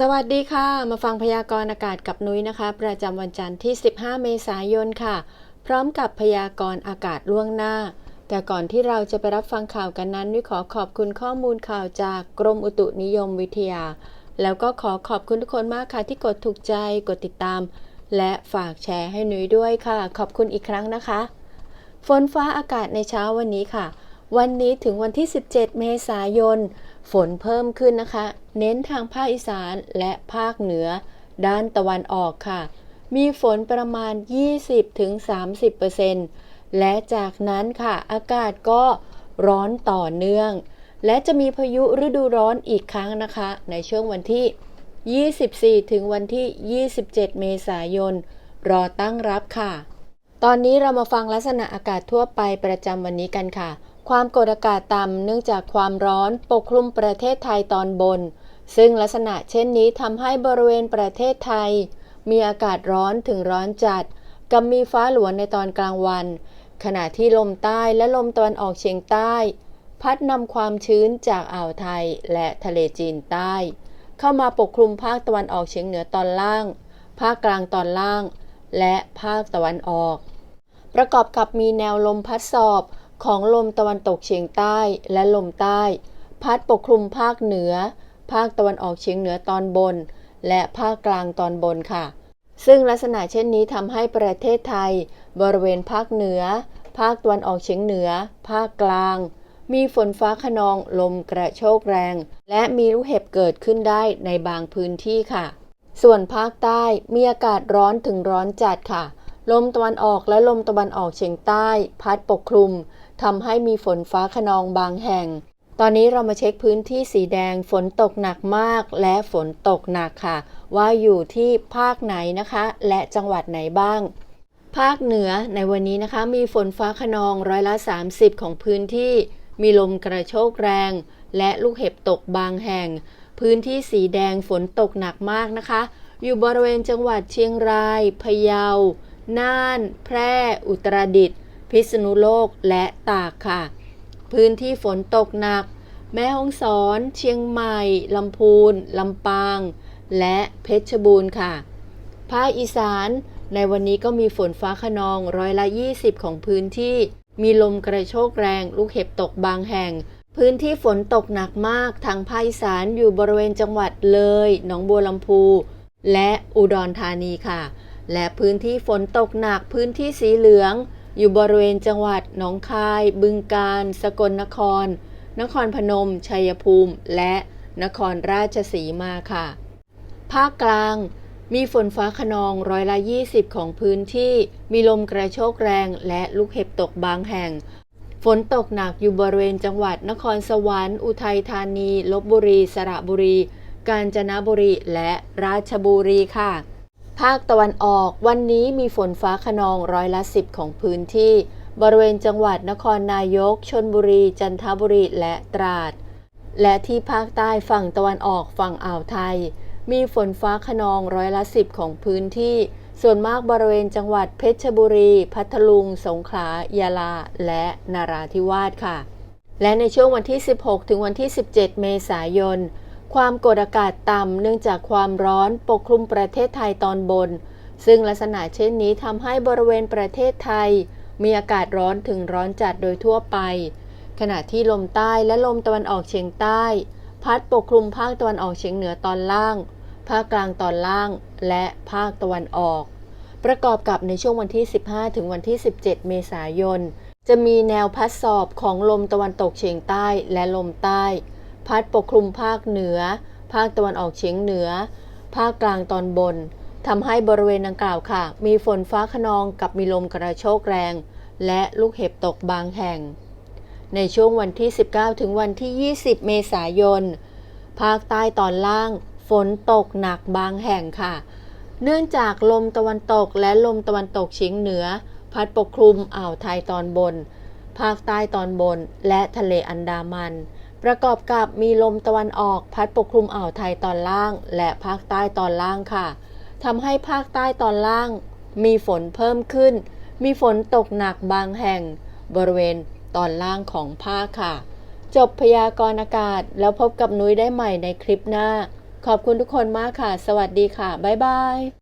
สวัสดีค่ะ มาฟังพยากรณ์อากาศกับนุ้ยนะคะ ประจำวันจันทร์ที่ 15 เมษายนค่ะ พร้อมกับพยากรณ์อากาศล่วงหน้า แต่ก่อนที่เราจะไปรับฟังข่าวกันนั้นนุ้ยขอขอบคุณข้อมูลข่าวจากกรมอุตุนิยมวิทยา แล้วก็ขอขอบคุณทุกคนมากค่ะ ที่กดถูกใจกดติดตาม และฝากแชร์ให้นุ้ยด้วยค่ะ ขอบคุณอีกครั้งนะคะ ฝนฟ้าอากาศในเช้าวันนี้ค่ะ วันนี้ถึงวันที่ 17 เมษายน ฝนเพิ่มขึ้นนะคะ เน้นทางภาคอีสานและภาคเหนือ ด้านตะวันออกค่ะ มีฝนประมาณ 20-30%และจากนั้นค่ะ อากาศก็ร้อนต่อเนื่อง และจะมีพายุฤดูร้อนอีกครั้งนะคะ ในช่วงวันที่ 24 ถึงวันที่ 27 เมษายน รอตั้งรับค่ะ ตอนนี้เรามาฟังลักษณะอากาศทั่วไปประจำวันนี้กันค่ะ ความกดอากาศต่ำเนื่องจากความร้อนปกคลุมประเทศไทยตอนบน ซึ่งลักษณะเช่นนี้ทำให้บริเวณประเทศไทย มีอากาศร้อนถึงร้อนจัด กับมีฟ้าหลวงในตอนกลางวัน ขณะที่ลมใต้และลมตะวันออกเฉียงใต้ พัดนำความชื้นจากอ่าวไทยและทะเลจีนใต้ เข้ามาปกคลุมภาคตะวันออกเฉียงเหนือตอนล่าง ภาคกลางตอนล่าง และภาคตะวันออก ประกอบกับมีแนวลมพัดสอบ ของลมตะวันตกเฉียงใต้และลมใต้ พัดปกคลุมภาคเหนือ ภาคตะวันออกเฉียงเหนือตอนบน และภาคกลางตอนบนค่ะ ซึ่งลักษณะเช่นนี้ทำให้ประเทศไทย บริเวณภาคเหนือ ภาคตะวันออกเฉียงเหนือ ภาคกลาง มีฝนฟ้าขนองลมกระโชกแรง และมีลูกเห็บเกิดขึ้นได้ในบางพื้นที่ค่ะ ส่วนภาคใต้มีอากาศร้อนถึงร้อนจัดค่ะ ลมตะวันออกและลมตะวันออกเฉียงใต้ พัดปกคลุม ทำให้มีฝนฟ้าขนองบางแห่ง ตอนนี้เรามาเช็คพื้นที่สีแดงฝนตกหนักมากและฝนตกหนักค่ะ ว่าอยู่ที่ภาคไหนนะคะ และจังหวัดไหนบ้าง ภาคเหนือในวันนี้นะคะ มีฝนฟ้าขนองร้อยละ 30 ของพื้นที่ มีลมกระโชกแรง และลูกเห็บตกบางแห่ง พื้นที่สีแดงฝนตกหนักมากนะคะ อยู่บริเวณจังหวัดเชียงราย พะเยา น่าน แพร่ อุตรดิตถ์ พิษณุโลกและตากค่ะ พื้นที่ฝนตกหนัก แม่ฮ่องสอน เชียงใหม่ ลำพูน ลำปาง และเพชรบูรณ์ค่ะ ภาคอีสาน ในวันนี้ก็มีฝนฟ้าขนองร้อยละ 20 ของพื้นที่ มีลมกระโชกแรง ลูกเห็บตกบางแห่ง พื้นที่ฝนตกหนักมาก ทางภาคอีสานอยู่บริเวณจังหวัดเลย หนองบัวลำพู และอุดรธานีค่ะ และพื้นที่ฝนตกหนัก พื้นที่สีเหลือง อยู่บริเวณจังหวัดหนองคาย บึงกาฬ สกลนคร นครพนม ชัยภูมิ และนครราชสีมาค่ะ ภาคกลางมีฝนฟ้าขนองร้อยละ 20 ของพื้นที่ มีลมกระโชกแรงและลูกเห็บตกบางแห่ง ฝนตกหนักอยู่บริเวณจังหวัดนครสวรรค์ อุทัยธานี ลบบุรี สระบุรี กาญจนบุรี และราชบุรีค่ะ ภาคตะวันออกวันนี้มีฝนฟ้าขนองร้อยละ10ของพื้นที่ บริเวณจังหวัดนครนายก ชนบุรี จันทบุรีและตราด และที่ภาคใต้ฝั่งตะวันออกฝั่งอ่าวไทย มีฝนฟ้าขนองร้อยละ10ของพื้นที่ ส่วนมากบริเวณจังหวัดเพชรบุรี พัทลุง สงขลายาลา และนาราธิวาสค่ะ และในช่วงวันที่ 16 ถึงวันที่ 17 เมษายน ความกดอากาศต่ำเนื่องจากความร้อนปกคลุมประเทศไทยตอนบน ซึ่งลักษณะเช่นนี้ทำให้บริเวณประเทศไทย มีอากาศร้อนถึงร้อนจัดโดยทั่วไป ขณะที่ลมใต้และลมตะวันออกเฉียงใต้ พัดปกคลุมภาคตะวันออกเฉียงเหนือตอนล่าง ภาคกลางตอนล่าง และภาคตะวันออก ประกอบกับในช่วงวันที่ 15 ถึงวันที่ 17 เมษายน จะมีแนวพัดสอบของลมตะวันตกเฉียงใต้และลมใต้ พัดปกคลุมภาคเหนือ ภาคตะวันออกเฉียงเหนือ ภาคกลางตอนบนทำให้บริเวณดังกล่าวค่ะ มีฝนฟ้าขนองกับมีลมกระโชกแรง และลูกเห็บตกบางแห่ง ในช่วงวันที่ 19 ถึงวันที่ 20 เมษายน ภาคใต้ตอนล่าง ฝนตกหนักบางแห่งค่ะ เนื่องจากลมตะวันตกและลมตะวันตกเฉียงเหนือ พัดปกคลุมอ่าวไทยตอนบน ภาคใต้ตอนบน และทะเลอันดามัน ประกอบกับมีลมตะวันออกพัดปกคลุมอ่าวไทยตอนล่าง และภาคใต้ตอนล่างค่ะทำให้ภาคใต้ตอนล่าง มีฝนเพิ่มขึ้น มีฝนตกหนักบางแห่ง บริเวณตอนล่างของภาคค่ะ จบพยากรณ์อากาศแล้วพบกับนุ้ยได้ใหม่ในคลิปหน้า ขอบคุณทุกคนมากค่ะ สวัสดีค่ะ บ๊ายบาย